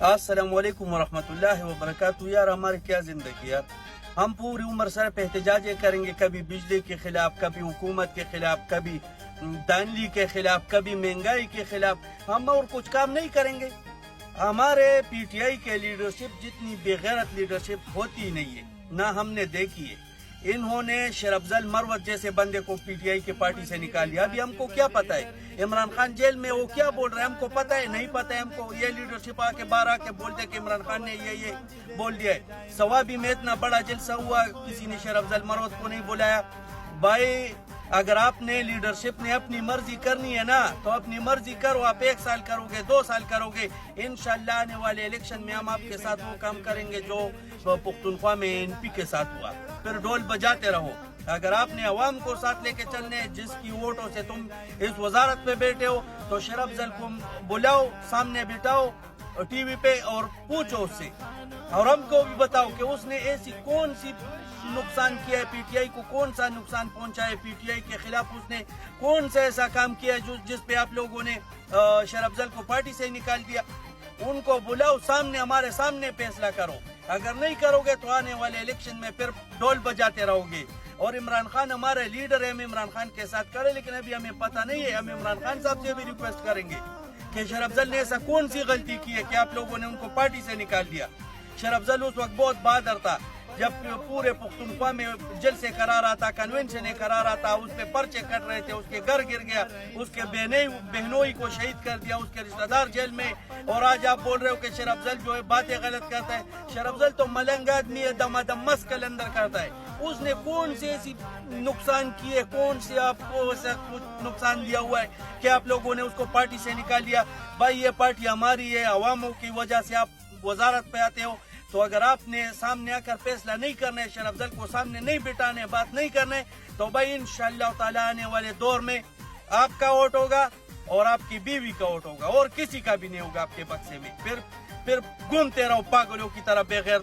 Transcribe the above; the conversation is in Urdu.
السلام علیکم ورحمۃ اللہ وبرکاتہ. یار ہماری کیا زندگی یار ہم پوری عمر سر پہ احتجاجیں کریں گے، کبھی بجلی کے خلاف، کبھی حکومت کے خلاف، کبھی دانلی کے خلاف، کبھی مہنگائی کے خلاف. ہم اور کچھ کام نہیں کریں گے. ہمارے پی ٹی آئی کے لیڈرشپ جتنی بغیرت لیڈرشپ ہوتی نہیں ہے، نہ ہم نے دیکھی ہے. انہوں نے شرفزل مروت جیسے بندے کو پی ٹی آئی کے پارٹی سے نکال لیا۔ ابھی ہم کو کیا پتا ہے؟ عمران خان جیل میں وہ کیا بول رہے ہیں؟ ہم کو پتا ہے، نہیں پتا ہے۔ ہم کو یہ لیڈرشپ آ کے باہر آ کے بولتے کہ عمران خان نے یہ یہ بول دیا ہے۔ سوابی میں اتنا بڑا جلسہ ہوا، کسی نے شرفزل مروت کو نہیں بلایا۔ بھائی اگر آپ نے لیڈرشپ نے اپنی مرضی کرنی ہے نا، تو اپنی مرضی کرو، آپ ایک سال کرو گے دو سال کرو گے انشاءاللہ آنے والے الیکشن میں ہم آپ کے ساتھ وہ کام کریں گے جو پختونخوا میں ان پی کے ساتھ ہوا۔ پھر ڈول بجاتے رہو۔ اگر آپ نے عوام کو ساتھ لے کے چلنے، جس کی ووٹوں سے تم اس وزارت پہ بیٹھے ہو، تو شرف زل کو بلاؤ، سامنے بٹھاؤ۔ ٹی وی پہ اور پوچھو اس سے۔ اور ہم کو بھی بتاؤ کہ اس نے ایسی کون سی نقصان کیا ہے پی ٹی آئی کو؟ کون سا نقصان پہنچا ہے پی ٹی آئی کے خلاف؟ اس نے کون سا ایسا کام کیا ہے جس پہ آپ لوگوں نے شرفزل کو پارٹی سے نکال دیا؟ ان کو بلاؤ سامنے، ہمارے سامنے فیصلہ کرو۔ اگر نہیں کرو گے تو آنے والے الیکشن میں پھر ڈول بجاتے رہو گے۔ اور عمران خان ہمارے لیڈر ہے ہم عمران خان کے ساتھ کھڑے، لیکن ابھی ہمیں پتہ نہیں ہے، ہم عمران خان صاحب سے بھی ریکویسٹ کریں گے۔ کہ شرفزل نے ایسا کون سی غلطی کی ہے کہ آپ لوگوں نے ان کو پارٹی سے نکال دیا شرفزل اس وقت بہت بہادر تھا، جب پورے پختونخوا میں جلسے کرا رہا تھا کنونشن کرا رہا تھا اس پہ پرچے کٹ رہے تھے، اس کے گھر گر گیا، اس کے بہنوئی کو شہید کر دیا اس کے رشتہ دار جیل میں۔ اور آج آپ بول رہے ہو کہ شرفزل جو ہے باتیں غلط کرتا ہے شرفزل تو ملنگ آدمی ہے دم دم مس کلندر کرتا ہے۔ اس نے کون سی ایسی نقصان کیے کون سی آپ کو ایسا کچھ نقصان دیا ہوا ہے؟ کہ آپ لوگوں نے اس کو پارٹی سے نکال دیا بھائی، یہ پارٹی ہماری ہے، عواموں کی وجہ سے آپ وزارت پہ آتے ہو۔ تو اگر آپ نے سامنے آ کر فیصلہ نہیں کرنا ہے شرفزل کو سامنے نہیں بٹانے بات نہیں کرنا ہے، تو بھائی، انشاءاللہ تعالی آنے والے دور میں آپ کا ووٹ ہوگا اور آپ کی بیوی کا ووٹ ہوگا اور کسی کا بھی نہیں ہوگا آپ کے بکسے میں۔ پھر پھر گھومتے رہو، پاگلوں کی طرح بغیر۔